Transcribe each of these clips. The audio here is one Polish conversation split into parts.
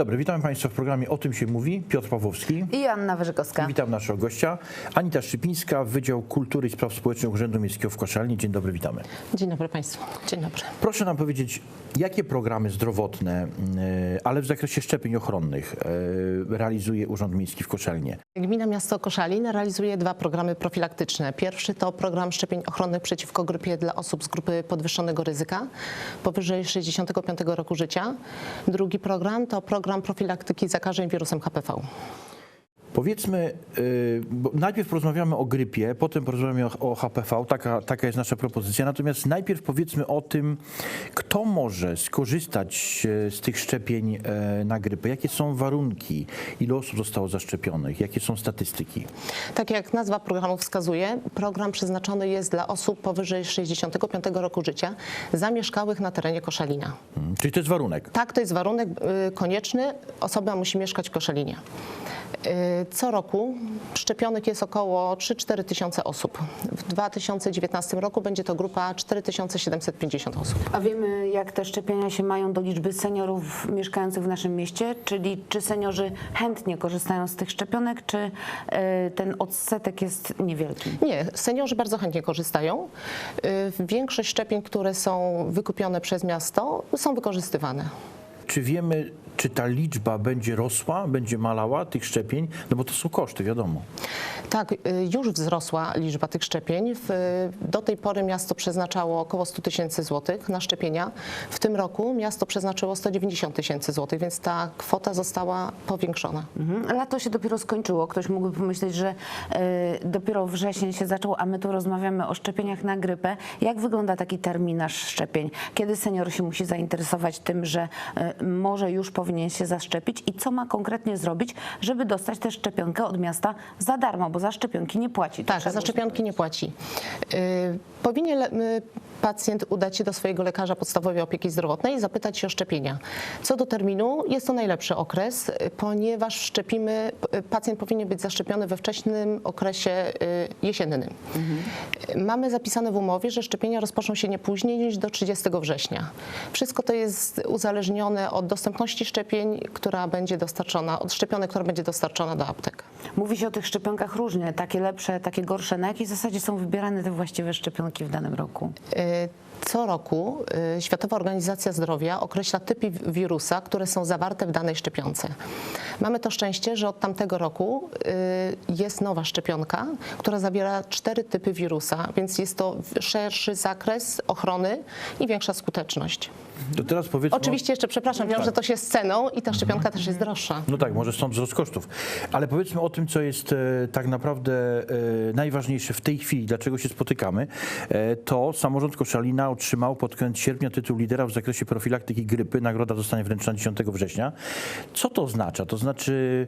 Dobry, witam Państwa w programie O tym się mówi. Piotr Pawłowski. I Anna Wyrzykowska. Witam naszego gościa. Anita Szczypińska, Wydział Kultury i Spraw Społecznych Urzędu Miejskiego w Koszalnie. Dzień dobry, witamy. Dzień dobry Państwu. Dzień dobry. Proszę nam powiedzieć, jakie programy zdrowotne, y, ale w zakresie szczepień ochronnych y, realizuje Urząd Miejski w Koszalnie? Gmina Miasto Koszalin realizuje dwa programy profilaktyczne. Pierwszy to program szczepień ochronnych przeciwko grypie dla osób z grupy podwyższonego ryzyka powyżej 65 roku życia. Drugi program to program profilaktyki zakażeń wirusem HPV. Powiedzmy, y, bo najpierw porozmawiamy o grypie, potem porozmawiamy o, o HPV, taka, taka jest nasza propozycja. Natomiast najpierw powiedzmy o tym, kto może skorzystać e, z tych szczepień e, na grypę. Jakie są warunki, ile osób zostało zaszczepionych, jakie są statystyki. Tak jak nazwa programu wskazuje, program przeznaczony jest dla osób powyżej 65 roku życia zamieszkałych na terenie Koszalina. Mm, Czyli to jest warunek. Tak, to jest warunek y, konieczny. Osoba musi mieszkać w Koszalinie. Y, Co roku szczepionych jest około 3-4 tysiące osób. W 2019 roku będzie to grupa 4750 osób. A wiemy, jak te szczepienia się mają do liczby seniorów mieszkających w naszym mieście? Czyli czy seniorzy chętnie korzystają z tych szczepionek, czy e, ten odsetek jest niewielki? Nie, seniorzy bardzo chętnie korzystają. Y, Większość szczepień, które są wykupione przez miasto, są wykorzystywane. Czy wiemy, czy ta liczba będzie rosła, będzie malała tych szczepień? No bo to są koszty, wiadomo. Tak, y, już wzrosła liczba tych szczepień. Do tej pory miasto przeznaczało około 100 tysięcy złotych na szczepienia. W tym roku miasto przeznaczyło 190 tysięcy złotych, więc ta kwota została powiększona. Mhm. Lato się dopiero skończyło. Ktoś mógłby pomyśleć, że e, dopiero wrzesień się zaczął, a my tu rozmawiamy o szczepieniach na grypę. Jak wygląda taki terminarz szczepień? Kiedy senior się musi zainteresować tym, że e, może już powinien się zaszczepić i co ma konkretnie zrobić, żeby dostać tę szczepionkę od miasta za darmo, bo za szczepionki nie płaci. Tak, za szczepionki nie płaci. Y, Powinien y, pacjent udać się do swojego lekarza podstawowej opieki zdrowotnej i zapytać się o szczepienia. Co do terminu, jest to najlepszy okres, ponieważ szczepimy, pacjent powinien być zaszczepiony we wczesnym okresie y, jesiennym. Y, Mamy zapisane w umowie, że szczepienia rozpoczną się nie później niż do 30 września. Wszystko to jest uzależnione od dostępności szczepień, która będzie dostarczona, od szczepionek, która będzie dostarczona do aptek. Mówi się o tych szczepionkach różnie, takie lepsze, takie gorsze. Na jakiej zasadzie są wybierane te właściwe szczepionki w danym roku? Y, Co roku y, Światowa Organizacja Zdrowia określa typy wi- wirusa, które są zawarte w danej szczepionce. Mamy to szczęście, że od tamtego roku y, jest nowa szczepionka, która zawiera cztery typy wirusa, więc jest to szerszy zakres ochrony i większa skuteczność. To teraz powiedzmy... Oczywiście jeszcze, przepraszam, wiąże to się z ceną i ta szczepionka też jest droższa. No tak, może stąd wzrost kosztów. Ale powiedzmy o tym, co jest e, tak naprawdę e, najważniejsze w tej chwili, dlaczego się spotykamy. E, to samorząd Koszalina otrzymał pod koniec sierpnia tytuł lidera w zakresie profilaktyki grypy. Nagroda zostanie wręczona 10 września. Co to oznacza? To znaczy, e,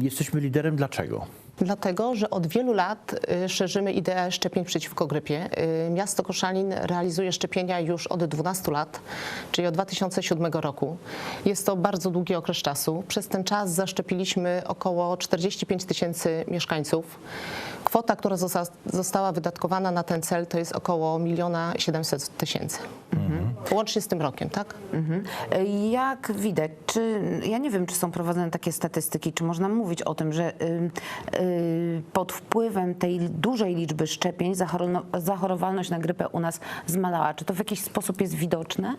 jesteśmy liderem dlaczego? Dlatego, że od wielu lat y, szerzymy ideę szczepień przeciwko grypie. Y, Miasto Koszalin realizuje szczepienia już od 12 lat, czyli od 2007 roku. Jest to bardzo długi okres czasu. Przez ten czas zaszczepiliśmy około 45 tysięcy mieszkańców. Kwota, która zosta- została wydatkowana na ten cel, to jest około 1 700 tysięcy. Łącznie z tym rokiem, tak? Mhm. E, Jak widać, czy ja nie wiem, czy są prowadzone takie statystyki, czy można mówić o tym, że y, y, pod wpływem tej dużej liczby szczepień zachorowalność na grypę u nas zmalała. Czy to w jakiś sposób jest widoczne?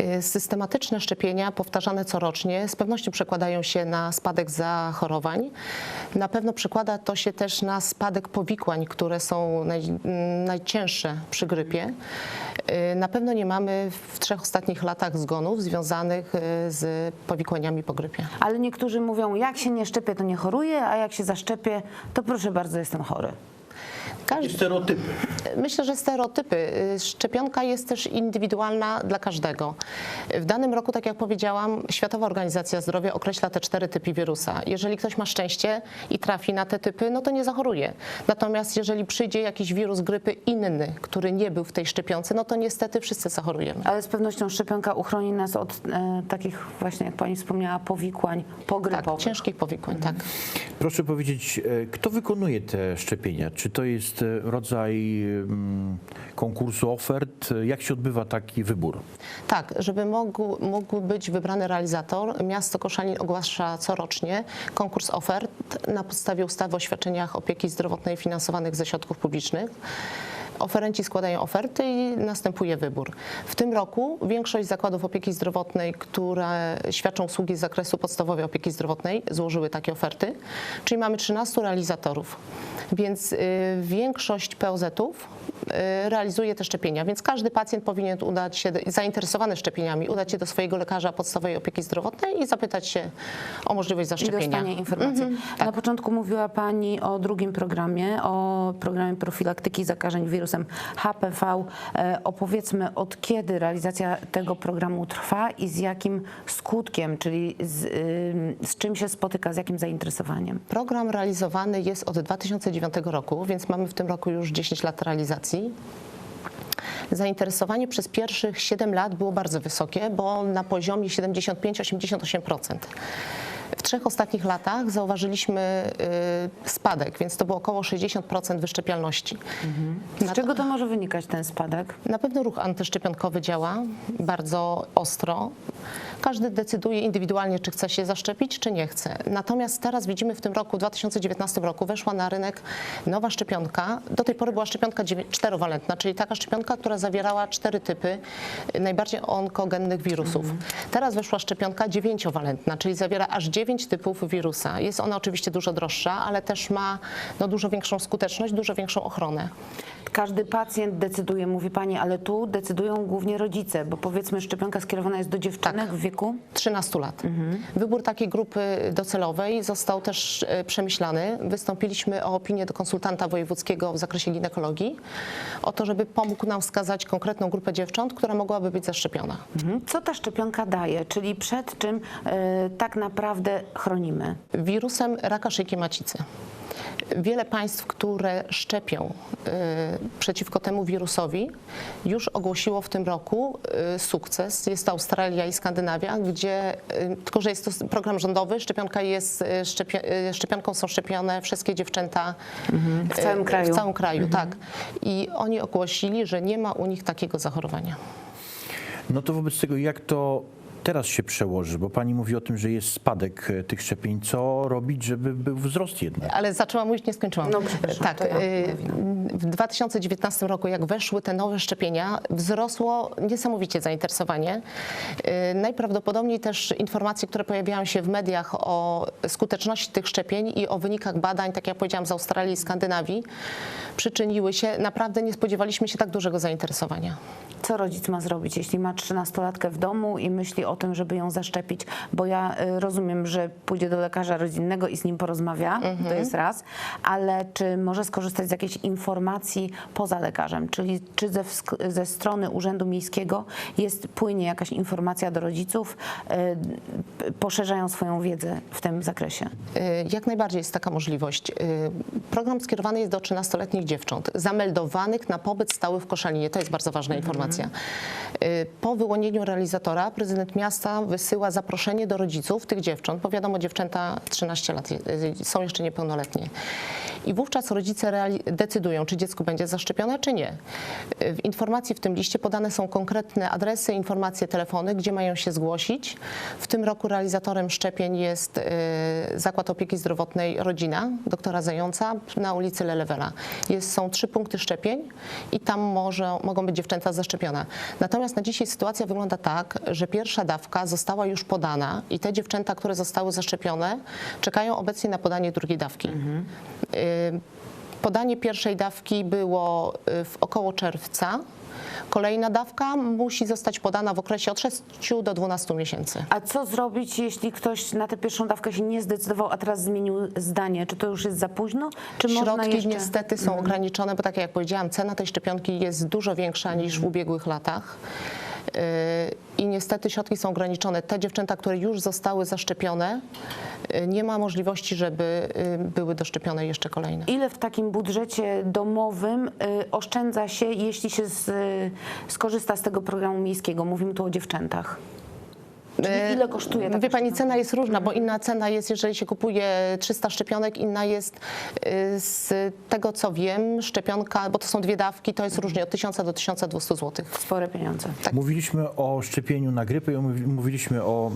Y, Systematyczne szczepienia powtarzane corocznie z pewnością przekładają się na spadek zachorowań. Na pewno przekłada to się też na spadek powikłań, które są naj, najcięższe przy grypie. Y, Na pewno nie mamy w trzech ostatnich latach zgonów związanych y, z powikłaniami po grypie. Ale niektórzy mówią, jak się nie szczepię, to nie choruję, a jak się zaszczepię, to proszę bardzo, jestem chory. Każdy, Stereotypy. Myślę, że stereotypy. Y, Szczepionka jest też indywidualna dla każdego. W danym roku, tak jak powiedziałam, Światowa Organizacja Zdrowia określa te cztery typy wirusa. Jeżeli ktoś ma szczęście i trafi na te typy, no to nie zachoruje. Natomiast jeżeli przyjdzie jakiś wirus grypy inny, który nie był w tej szczepionce, no to niestety wszyscy zachorujemy. Ale z pewnością szczepionka uchroni nas od e, takich właśnie, jak pani wspomniała, powikłań pogrypowych. Tak, ciężkich powikłań, tak. Proszę powiedzieć, e, kto wykonuje te szczepienia? Czy to jest e, rodzaj konkursu ofert. Jak się odbywa taki wybór? Tak, żeby mógł, mógł być wybrany realizator, miasto Koszalin ogłasza corocznie konkurs ofert na podstawie ustawy o świadczeniach opieki zdrowotnej finansowanych ze środków publicznych. Oferenci składają oferty i następuje wybór. W tym roku większość zakładów opieki zdrowotnej, które świadczą usługi z zakresu podstawowej opieki zdrowotnej, złożyły takie oferty, czyli mamy 13 realizatorów. Więc y, większość POZ-ów y, realizuje te szczepienia, więc każdy pacjent powinien udać się, zainteresowany szczepieniami, udać się do swojego lekarza podstawowej opieki zdrowotnej i zapytać się o możliwość I zaszczepienia. dostanie informacji. tak. Na początku mówiła Pani o drugim programie, o programie profilaktyki zakażeń wirusem HPV. E, Opowiedzmy, od kiedy realizacja tego programu trwa i z jakim skutkiem, czyli z, z czym się spotyka, z jakim zainteresowaniem? Program realizowany jest od 2009 roku, więc mamy w tym roku już 10 lat realizacji. Zainteresowanie przez pierwszych 7 lat było bardzo wysokie, bo na poziomie 75-88%. W trzech ostatnich latach zauważyliśmy y, spadek, więc to było około 60% wyszczepialności. Z czego to może wynikać ten spadek? Na pewno ruch antyszczepionkowy działa bardzo ostro. Każdy decyduje indywidualnie, czy chce się zaszczepić, czy nie chce. Natomiast teraz widzimy w tym roku, 2019 roku, weszła na rynek nowa szczepionka. Do tej pory była szczepionka czterowalentna, czyli taka szczepionka, która zawierała cztery typy najbardziej onkogennych wirusów. Teraz weszła szczepionka dziewięciowalentna, czyli zawiera aż dziewięć typów wirusa. Jest ona oczywiście dużo droższa, ale też ma no, dużo większą skuteczność, dużo większą ochronę. Każdy pacjent decyduje, mówi Pani, ale tu decydują głównie rodzice, bo powiedzmy szczepionka skierowana jest do dziewczynek w wieku 13 lat. Wybór takiej grupy docelowej został też e, przemyślany. Wystąpiliśmy o opinię do konsultanta wojewódzkiego w zakresie ginekologii, o to, żeby pomógł nam wskazać konkretną grupę dziewcząt, która mogłaby być zaszczepiona. Mhm. Co ta szczepionka daje, czyli przed czym e, tak naprawdę chronimy? Wirusem raka szyjki macicy. Wiele państw, które szczepią y, przeciwko temu wirusowi, już ogłosiło w tym roku y, sukces. Jest to Australia i Skandynawia, gdzie, y, tylko że jest to program rządowy, szczepionka jest, szczepio, y, szczepionką są szczepione wszystkie dziewczęta W całym kraju. W całym kraju, tak. I oni ogłosili, że nie ma u nich takiego zachorowania. No to wobec tego, jak to teraz się przełoży? Bo pani mówi o tym, że jest spadek e, tych szczepień. Co robić, żeby był wzrost jednak? Ale zaczęłam mówić, nie skończyłam. No, przepraszam, tak, ja y, w 2019 roku, jak weszły te nowe szczepienia, wzrosło niesamowicie zainteresowanie. Najprawdopodobniej też informacje, które pojawiają się w mediach o skuteczności tych szczepień i o wynikach badań, tak jak powiedziałam, z Australii i Skandynawii, przyczyniły się. Naprawdę nie spodziewaliśmy się tak dużego zainteresowania. Co rodzic ma zrobić, jeśli ma 13-latkę w domu i myśli o tym, żeby ją zaszczepić? Bo ja y, rozumiem, że pójdzie do lekarza rodzinnego i z nim porozmawia, to jest raz, ale czy może skorzystać z jakiejś informacji poza lekarzem? Czyli czy ze, ze strony Urzędu Miejskiego jest, płynie jakaś informacja do rodziców, y, poszerzają swoją wiedzę w tym zakresie? Y, Jak najbardziej jest taka możliwość. Program skierowany jest do 13-letnich dziewcząt zameldowanych na pobyt stały w Koszalinie. To jest bardzo ważna informacja. Y, Po wyłonieniu realizatora prezydent miasta wysyła zaproszenie do rodziców tych dziewcząt, bo wiadomo, dziewczęta 13 lat y, są jeszcze niepełnoletnie. I wówczas rodzice decydują, czy dziecko będzie zaszczepione, czy nie. Y, W informacji w tym liście podane są konkretne adresy, informacje, telefony, gdzie mają się zgłosić. W tym roku realizatorem szczepień jest y, Zakład Opieki Zdrowotnej Rodzina, doktora Zająca na ulicy Lelewela. Jest, są trzy punkty szczepień i tam może, mogą być dziewczęta zaszczepione. Natomiast na dzisiaj sytuacja wygląda tak, że pierwsza dawka została już podana i te dziewczęta, które zostały zaszczepione, czekają obecnie na podanie drugiej dawki. Y, Podanie pierwszej dawki było y, w około czerwca. Kolejna dawka musi zostać podana w okresie od 6 do 12 miesięcy. A co zrobić, jeśli ktoś na tę pierwszą dawkę się nie zdecydował, a teraz zmienił zdanie? Czy to już jest za późno? Czy Środki jeszcze... Mhm. niestety są ograniczone, bo tak jak powiedziałam, cena tej szczepionki jest dużo większa niż w Mhm. ubiegłych latach. Yy, I niestety środki są ograniczone. Te dziewczęta, które już zostały zaszczepione, yy, nie ma możliwości, żeby yy, były doszczepione jeszcze kolejne. Ile w takim budżecie domowym oszczędza się, jeśli się z, skorzysta z tego programu miejskiego? Mówimy tu o dziewczętach. Czyli ile kosztuje taka E, Wie pani, cena jest różna, bo inna cena jest, jeżeli się kupuje 300 szczepionek, inna jest y, z tego, co wiem, szczepionka, bo to są dwie dawki, to jest różnie od 1000 do 1200 zł. Spore pieniądze. Mówiliśmy o szczepieniu na grypę i mówi- mówiliśmy o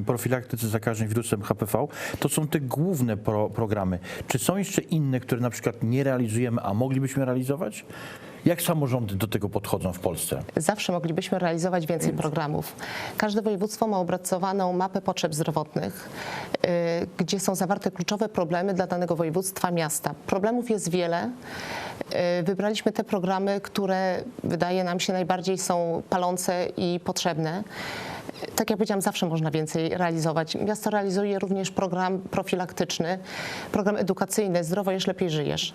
e, profilaktyce zakażeń wirusem HPV. To są te główne pro, programy. Czy są jeszcze inne, które na przykład nie realizujemy, a moglibyśmy realizować? Jak samorządy do tego podchodzą w Polsce? Zawsze moglibyśmy realizować więcej programów. Każde województwo ma opracowaną mapę potrzeb zdrowotnych, y, gdzie są zawarte kluczowe problemy dla danego województwa, miasta. Problemów jest wiele. Y, Wybraliśmy te programy, które wydaje nam się najbardziej są palące i potrzebne. Tak jak powiedziałam, zawsze można więcej realizować. Miasto realizuje również program profilaktyczny, program edukacyjny Zdrowo jesz, lepiej żyjesz.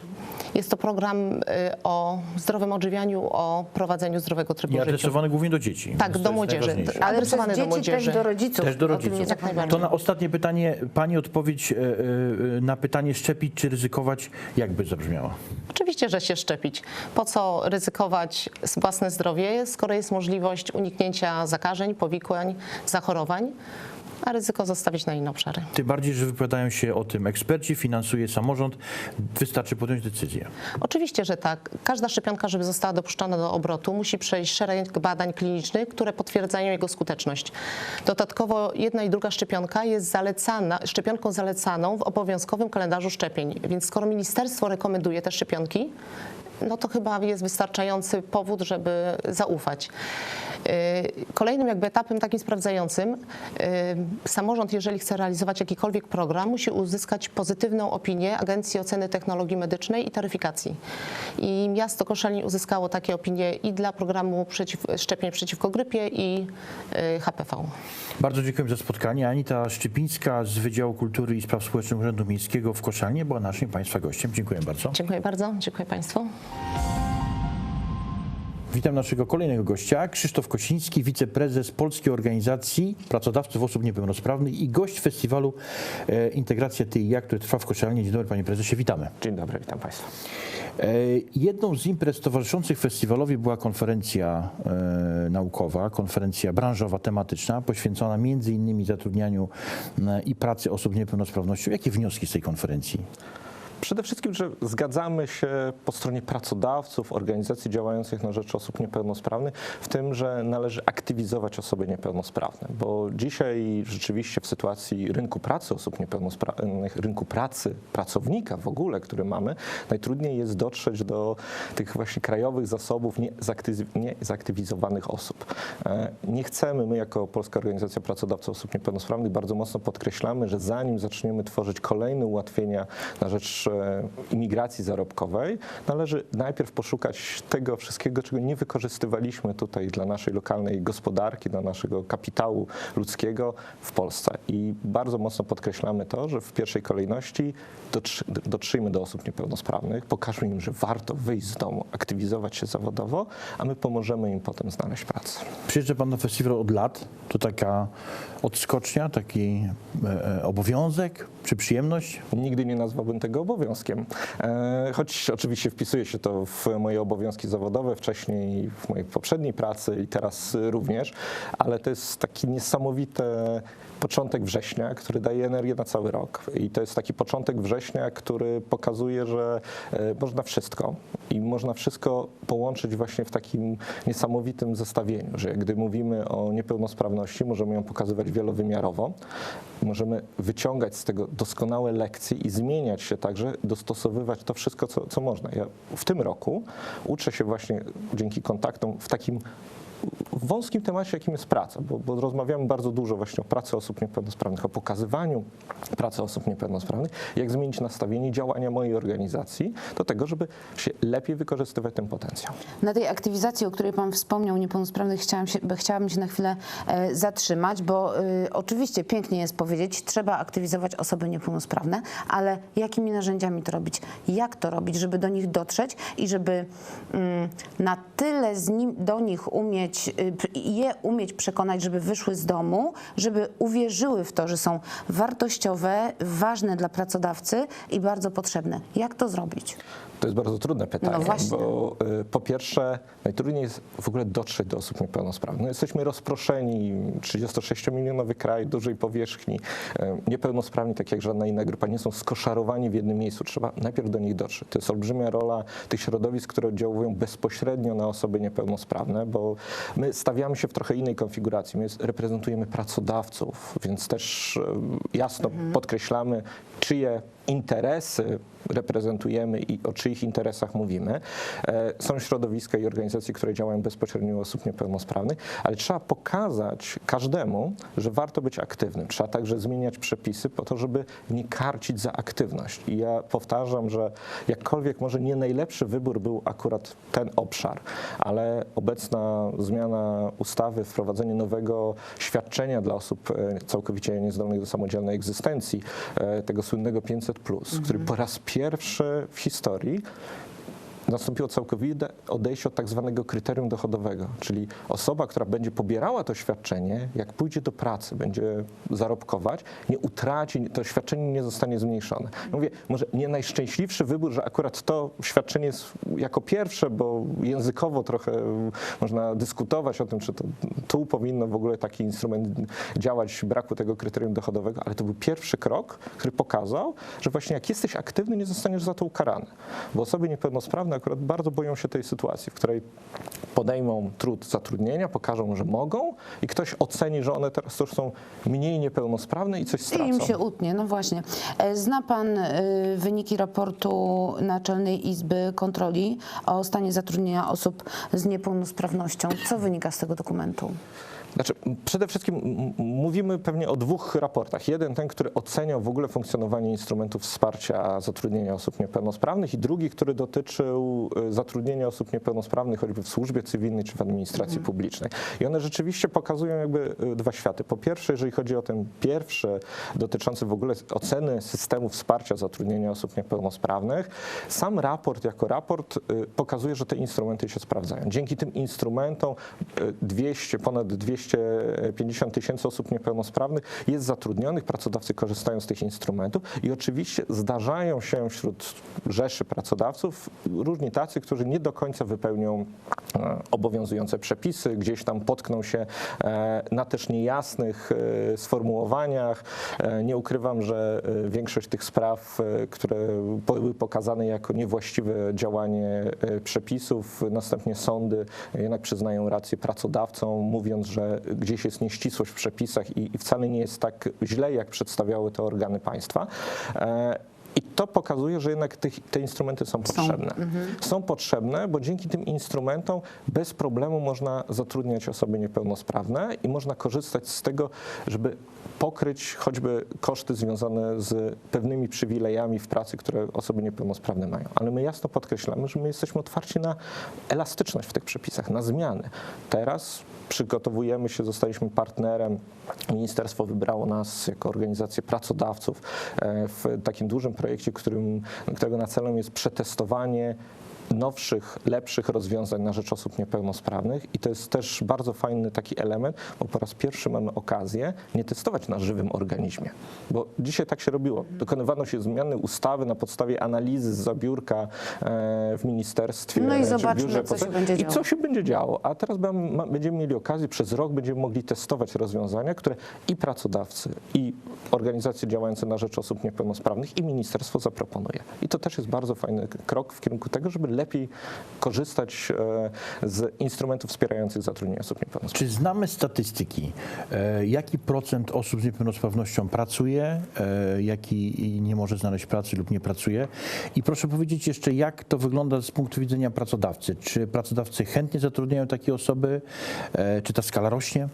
Jest to program y, o zdrowym odżywianiu, o prowadzeniu zdrowego trybu I życia. adresowany głównie do dzieci. Tak, do młodzieży. Ale przez Adresowane do młodzieży. też do rodziców. Też do rodziców. najbardziej. zapominamy. To na ostatnie pytanie, Pani odpowiedź e, e, na pytanie szczepić czy ryzykować, jakby zabrzmiała? Oczywiście, że się szczepić. Po co ryzykować własne zdrowie, skoro jest możliwość uniknięcia zakażeń, powikłań, zachorowań, a ryzyko zostawić na inne obszary. Tym bardziej, że wypowiadają się o tym eksperci, finansuje samorząd, wystarczy podjąć decyzję. Oczywiście, że tak. Każda szczepionka, żeby została dopuszczona do obrotu, musi przejść szereg badań klinicznych, które potwierdzają jego skuteczność. Dodatkowo jedna i druga szczepionka jest zalecana, szczepionką zalecaną w obowiązkowym kalendarzu szczepień. Więc skoro ministerstwo rekomenduje te szczepionki, no to chyba jest wystarczający powód, żeby zaufać. Yy, Kolejnym jakby etapem takim sprawdzającym, yy, samorząd, jeżeli chce realizować jakikolwiek program, musi uzyskać pozytywną opinię Agencji Oceny Technologii Medycznej i Taryfikacji. I miasto Koszalin uzyskało takie opinie i dla programu przeciw, szczepień przeciwko grypie i yy, HPV. Bardzo dziękuję za spotkanie. Anita Szczypińska z Wydziału Kultury i Spraw Społecznych Urzędu Miejskiego w Koszalnie była naszym Państwa gościem. Dziękuję bardzo. Dziękuję bardzo, dziękuję Państwu. Witam naszego kolejnego gościa, Krzysztof Kosiński, wiceprezes Polskiej Organizacji Pracodawców Osób Niepełnosprawnych i gość festiwalu e, Integracja Ty i Ja, który trwa w Koszalnie. Dzień dobry Panie Prezesie, witamy. Dzień dobry, witam Państwa. E, Jedną z imprez towarzyszących festiwalowi była konferencja e, naukowa, konferencja branżowa, tematyczna, poświęcona innymi zatrudnianiu i pracy osób z niepełnosprawnością. Jakie wnioski z tej konferencji? Przede wszystkim, że zgadzamy się po stronie pracodawców, organizacji działających na rzecz osób niepełnosprawnych w tym, że należy aktywizować osoby niepełnosprawne, bo dzisiaj rzeczywiście w sytuacji rynku pracy osób niepełnosprawnych, rynku pracy pracownika w ogóle, który mamy, najtrudniej jest dotrzeć do tych właśnie krajowych zasobów niezaktyw- niezaktywizowanych osób. E, Nie chcemy, my jako Polska Organizacja Pracodawców Osób Niepełnosprawnych bardzo mocno podkreślamy, że zanim zaczniemy tworzyć kolejne ułatwienia na rzecz e, imigracji zarobkowej, należy najpierw poszukać tego wszystkiego, czego nie wykorzystywaliśmy tutaj dla naszej lokalnej gospodarki, dla naszego kapitału ludzkiego w Polsce. I bardzo mocno podkreślamy to, że w pierwszej kolejności dotrzy, dotrzyjmy do osób niepełnosprawnych, pokażmy im, że warto wyjść z domu, aktywizować się zawodowo, a my pomożemy im potem znaleźć pracę. Przyjeżdża Pan na festiwal od lat. To taka odskocznia, taki e, e, obowiązek czy przyjemność? Nigdy nie nazwałbym tego obowiązkiem. E, Choć oczywiście wpisuje się to w moje obowiązki zawodowe, wcześniej w mojej poprzedniej pracy i teraz również, ale to jest taki niesamowity początek września, który daje energię na cały rok. I to jest taki początek września, który pokazuje, że e, można wszystko i można wszystko połączyć właśnie w takim niesamowitym zestawieniu, że gdy mówimy o niepełnosprawności, możemy ją pokazywać wielowymiarowo, możemy wyciągać z tego doskonałe lekcje i zmieniać się także, dostosowywać to wszystko, co, co można. Ja w tym roku uczę się właśnie dzięki kontaktom w takim wąskim temacie, jakim jest praca, bo, bo rozmawiamy bardzo dużo właśnie o pracy osób niepełnosprawnych, o pokazywaniu pracy osób niepełnosprawnych, jak zmienić nastawienie działania mojej organizacji do tego, żeby się lepiej wykorzystywać ten potencjał. Na tej aktywizacji, o której Pan wspomniał, niepełnosprawnych, chciałam się, chciałabym się na chwilę e, zatrzymać, bo y, oczywiście pięknie jest powiedzieć, trzeba aktywizować osoby niepełnosprawne, ale jakimi narzędziami to robić? Jak to robić, żeby do nich dotrzeć i żeby mm, na tyle z nim, do nich umieć umieć, y, je umieć przekonać, żeby wyszły z domu, żeby uwierzyły w to, że są wartościowe, ważne dla pracodawcy i bardzo potrzebne. Jak to zrobić? To jest bardzo trudne pytanie, No właśnie. bo y, po pierwsze najtrudniej jest w ogóle dotrzeć do osób niepełnosprawnych. No, jesteśmy rozproszeni, 36-milionowy kraj, dużej powierzchni. Y, Niepełnosprawni, tak jak żadna inna grupa, nie są skoszarowani w jednym miejscu. Trzeba najpierw do nich dotrzeć. To jest olbrzymia rola tych środowisk, które oddziałują bezpośrednio na osoby niepełnosprawne, bo my stawiamy się w trochę innej konfiguracji. My reprezentujemy pracodawców, więc też y, jasno podkreślamy, czyje interesy reprezentujemy i o czyich interesach mówimy. E, Są środowiska i organizacje, które działają bezpośrednio u osób niepełnosprawnych, ale trzeba pokazać każdemu, że warto być aktywnym. Trzeba także zmieniać przepisy po to, żeby nie karcić za aktywność. I ja powtarzam, że jakkolwiek może nie najlepszy wybór był akurat ten obszar, ale obecna zmiana ustawy, wprowadzenie nowego świadczenia dla osób e, całkowicie niezdolnych do samodzielnej egzystencji, e, tego słynnego 500, który po raz pierwszy w historii nastąpiło całkowite odejście od tak zwanego kryterium dochodowego, czyli osoba, która będzie pobierała to świadczenie, jak pójdzie do pracy, będzie zarobkować, nie utraci, to świadczenie nie zostanie zmniejszone. Ja Mówię, może nie najszczęśliwszy wybór, że akurat to świadczenie jest jako pierwsze, bo językowo trochę można dyskutować o tym, czy to tu powinno w ogóle taki instrument działać, braku tego kryterium dochodowego, ale to był pierwszy krok, który pokazał, że właśnie jak jesteś aktywny, nie zostaniesz za to ukarany. Bo osoby niepełnosprawne akurat bardzo boją się tej sytuacji, w której podejmą trud zatrudnienia, pokażą, że mogą i ktoś oceni, że one teraz już są mniej niepełnosprawne i coś I stracą. im się utnie, no właśnie. E, Zna Pan y, wyniki raportu Naczelnej Izby Kontroli o stanie zatrudnienia osób z niepełnosprawnością. Co wynika z tego dokumentu? Znaczy, przede wszystkim mówimy pewnie o dwóch raportach. Jeden, ten, który oceniał w ogóle funkcjonowanie instrumentów wsparcia zatrudnienia osób niepełnosprawnych i drugi, który dotyczył y, zatrudnienia osób niepełnosprawnych choćby w służbie cywilnej czy w administracji publicznej. I one rzeczywiście pokazują jakby y, dwa światy. Po pierwsze, jeżeli chodzi o ten pierwszy, dotyczący w ogóle oceny systemu wsparcia zatrudnienia osób niepełnosprawnych, sam raport jako raport y, pokazuje, że te instrumenty się sprawdzają. Dzięki tym instrumentom y, 200, ponad 250 tysięcy osób niepełnosprawnych jest zatrudnionych, pracodawcy korzystają z tych instrumentów i oczywiście zdarzają się wśród rzeszy pracodawców różni tacy, którzy nie do końca wypełnią e, obowiązujące przepisy, gdzieś tam potkną się e, na też niejasnych e, sformułowaniach. E, Nie ukrywam, że e, większość tych spraw, e, które były pokazane jako niewłaściwe działanie e, przepisów, następnie sądy jednak przyznają rację pracodawcom, mówiąc, że gdzieś jest nieścisłość w przepisach i i wcale nie jest tak źle, jak przedstawiały to organy państwa. E, I to pokazuje, że jednak tych, te instrumenty są potrzebne. Są potrzebne, bo dzięki tym instrumentom bez problemu można zatrudniać osoby niepełnosprawne i można korzystać z tego, żeby pokryć choćby koszty związane z pewnymi przywilejami w pracy, które osoby niepełnosprawne mają. Ale my jasno podkreślamy, że my jesteśmy otwarci na elastyczność w tych przepisach, na zmiany. Teraz przygotowujemy się, zostaliśmy partnerem. Ministerstwo wybrało nas jako organizację pracodawców e, w takim dużym projekcie, którym, którego na celem jest przetestowanie nowszych, lepszych rozwiązań na rzecz osób niepełnosprawnych i to jest też bardzo fajny taki element, bo po raz pierwszy mamy okazję nie testować na żywym organizmie, bo dzisiaj tak się robiło. Dokonywano się zmiany ustawy na podstawie analizy z zabiórka e, w ministerstwie. No i zobaczmy, biurze co się będzie I działo. co się będzie działo. A teraz będziemy mieli okazję, przez rok będziemy mogli testować rozwiązania, które i pracodawcy, i organizacje działające na rzecz osób niepełnosprawnych, i ministerstwo zaproponuje. I to też jest bardzo fajny krok w kierunku tego, żeby lepiej korzystać e, z instrumentów wspierających zatrudnienie osób niepełnosprawnych. Czy znamy statystyki, e, jaki procent osób z niepełnosprawnością pracuje, e, jaki nie może znaleźć pracy lub nie pracuje? I proszę powiedzieć jeszcze, jak to wygląda z punktu widzenia pracodawcy? Czy pracodawcy chętnie zatrudniają takie osoby? Czy ta skala rośnie?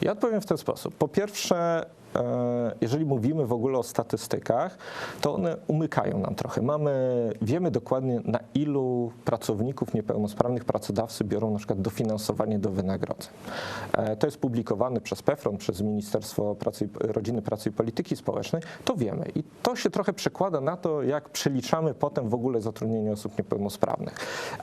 Ja odpowiem w ten sposób. Po pierwsze, jeżeli mówimy w ogóle o statystykach, to one umykają nam trochę. Mamy, wiemy dokładnie na ilu pracowników niepełnosprawnych pracodawcy biorą na przykład dofinansowanie do wynagrodzeń. E, To jest publikowane przez PEFRON, przez Ministerstwo Pracy, Rodziny, Pracy i Polityki Społecznej. To wiemy i to się trochę przekłada na to, jak przeliczamy potem w ogóle zatrudnienie osób niepełnosprawnych.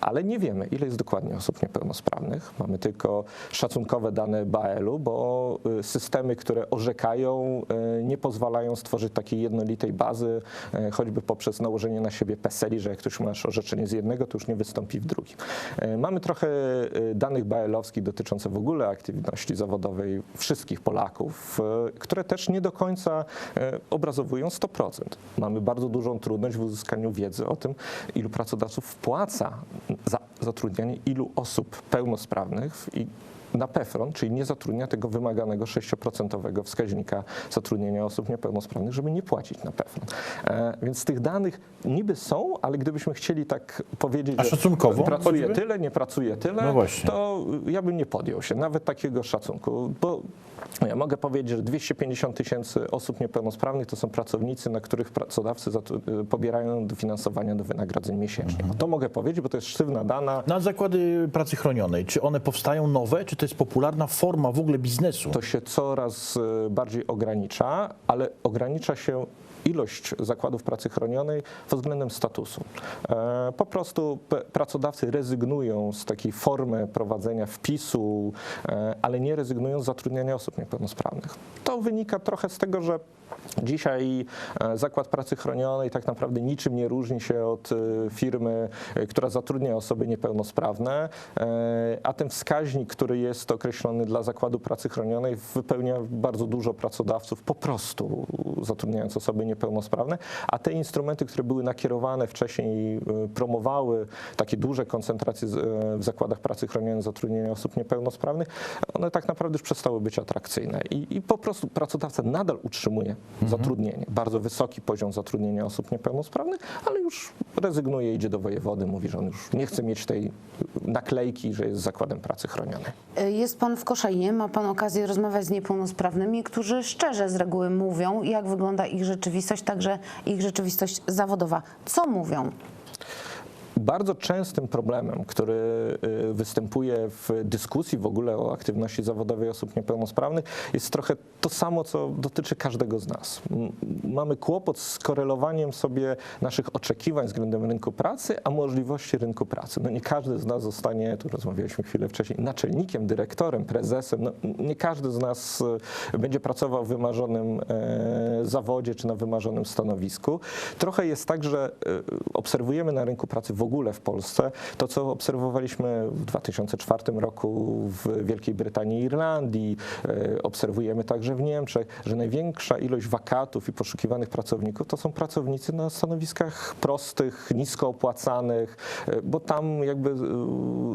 Ale nie wiemy, ile jest dokładnie osób niepełnosprawnych. Mamy tylko szacunkowe dane BAEL-u, bo y, systemy, które orzekają, y, nie pozwalają stworzyć takiej jednolitej bazy, y, choćby poprzez nałożenie na siebie PESEL-i, że jak ktoś masz orzeczenie z jednego, to już nie wystąpi w drugim. Y, Mamy trochę y, danych BAEL-owskich dotyczących w ogóle aktywności zawodowej wszystkich Polaków, które też nie do końca obrazowują 100%. Mamy bardzo dużą trudność w uzyskaniu wiedzy o tym, ilu pracodawców wpłaca za zatrudnianie ilu osób pełnosprawnych i na PEFRON, czyli nie zatrudnia tego wymaganego 6% wskaźnika zatrudnienia osób niepełnosprawnych, żeby nie płacić na PEFRON. E, więc tych danych niby są, ale gdybyśmy chcieli tak powiedzieć, A że szacunkowo pracuje choćby? tyle, nie pracuje tyle, No to ja bym nie podjął się nawet takiego szacunku, bo ja mogę powiedzieć, że 250 tysięcy osób niepełnosprawnych to są pracownicy, na których pracodawcy zatru- pobierają dofinansowania do wynagrodzeń miesięcznie. Mhm. To mogę powiedzieć, bo to jest sztywna dana. Na zakłady pracy chronionej, czy one powstają nowe, czy to jest popularna forma w ogóle biznesu? To się coraz e, bardziej ogranicza, ale ogranicza się ilość zakładów pracy chronionej pod względem statusu. E, Po prostu pracodawcy rezygnują z takiej formy prowadzenia wpisu, e, ale nie rezygnują z zatrudniania osób niepełnosprawnych. To wynika trochę z tego, że Dzisiaj e, zakład pracy chronionej tak naprawdę niczym nie różni się od e, firmy, e, która zatrudnia osoby niepełnosprawne, a ten wskaźnik, który jest określony dla zakładu pracy chronionej, wypełnia bardzo dużo pracodawców po prostu zatrudniając osoby niepełnosprawne, a te instrumenty, które były nakierowane wcześniej, promowały takie duże koncentracje w zakładach pracy chronionej zatrudnienia osób niepełnosprawnych, one tak naprawdę już przestały być atrakcyjne. I, i po prostu pracodawca nadal utrzymuje zatrudnienie, bardzo wysoki poziom zatrudnienia osób niepełnosprawnych, ale już rezygnuje, idzie do wojewody, mówi, że on już nie chce mieć tej naklejki, że jest zakładem pracy chronionej. Y, Jest pan w Koszalinie, ma pan okazję rozmawiać z niepełnosprawnymi, którzy szczerze z reguły mówią, jak wygląda ich rzeczywistość, także ich rzeczywistość zawodowa. Co mówią? Bardzo częstym problemem, który y, występuje w dyskusji w ogóle o aktywności zawodowej osób niepełnosprawnych, jest trochę to samo, co dotyczy każdego z nas. Mamy kłopot z korelowaniem sobie naszych oczekiwań względem rynku pracy, a możliwości rynku pracy. No nie każdy z nas zostanie, tu rozmawialiśmy chwilę wcześniej, naczelnikiem, dyrektorem, prezesem. No, nie każdy z nas y, będzie pracował w wymarzonym e, zawodzie czy na wymarzonym stanowisku. Trochę jest tak, że y, obserwujemy na rynku pracy w ogóle w Polsce to, co obserwowaliśmy w 2004 roku w Wielkiej Brytanii i Irlandii, y, obserwujemy także w Niemczech, że największa ilość wakatów i poszukiwanych pracowników to są pracownicy na stanowiskach prostych, nisko opłacanych, y, bo tam jakby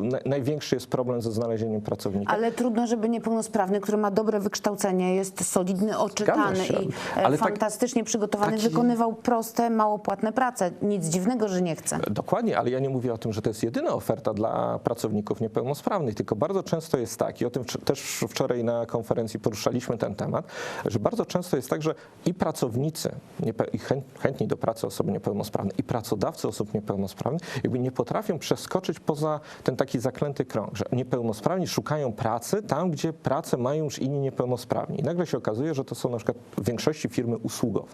na- największy jest problem ze znalezieniem pracownika. Ale trudno, żeby niepełnosprawny, który ma dobre wykształcenie, jest solidny, oczytany i e, Ale tak- fantastycznie przygotowany, taki- wykonywał proste, mało płatne prace. Nic dziwnego, że nie chce. Dokładnie, ale ja nie mówię o tym, że to jest jedyna oferta dla pracowników niepełnosprawnych, tylko bardzo często jest tak, i o tym też wczoraj na konferencji poruszaliśmy ten temat, że bardzo często jest tak, że i pracownicy, i chęt, chętni do pracy osoby niepełnosprawne, i pracodawcy osób niepełnosprawnych jakby nie potrafią przeskoczyć poza ten taki zaklęty krąg, że niepełnosprawni szukają pracy tam, gdzie pracę mają już inni niepełnosprawni. I nagle się okazuje, że to są na przykład w większości firmy usługowe.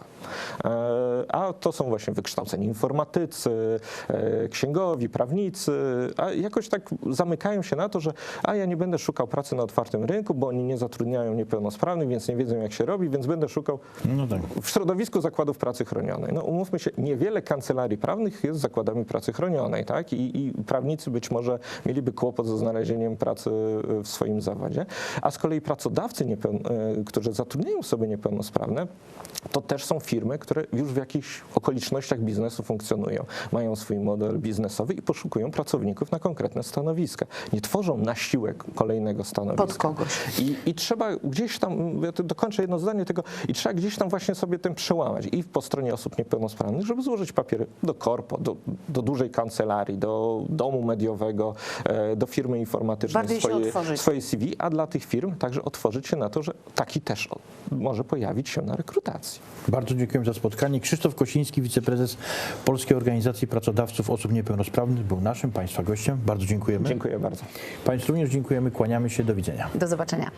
E, A to są właśnie wykształceni informatycy, e, księgowi, prawnicy, a jakoś tak zamykają się na to, że a ja nie będę szukał pracy na otwartym rynku, bo oni nie zatrudniają niepełnosprawnych, więc nie wiedzą jak się robi, więc będę szukał No tak. w środowisku zakładów pracy chronionej. No umówmy się, niewiele kancelarii prawnych jest zakładami pracy chronionej, tak? I, I prawnicy być może mieliby kłopot ze znalezieniem pracy w swoim zawodzie, a z kolei pracodawcy, e, którzy zatrudniają osoby niepełnosprawne, to też są firmy, które już w jakichś okolicznościach biznesu funkcjonują. Mają swój model biznesowy i poszukują pracowników na konkretne stanowiska. Nie tworzą na siłę kolejnego stanowiska. Pod kogoś. I, I trzeba gdzieś tam, ja tu dokończę jedno zdanie tego, i trzeba gdzieś tam właśnie sobie tym przełamać i po stronie osób niepełnosprawnych, żeby złożyć papiery do korpo, do, do dużej kancelarii, do domu mediowego, e, do firmy informatycznej, Bardziej swoje, swoje CV, a dla tych firm także otworzyć się na to, że taki też może pojawić się na rekrutacji. Bardzo dziękuję za spotkanie. Krzysztof Kosiński, wiceprezes Polskiej Organizacji Pracodawców Osób Niepełnosprawnych był naszym Państwa gościem. Bardzo dziękujemy. Dziękuję bardzo. Państwu również dziękujemy, kłaniamy się, do widzenia. Do zobaczenia.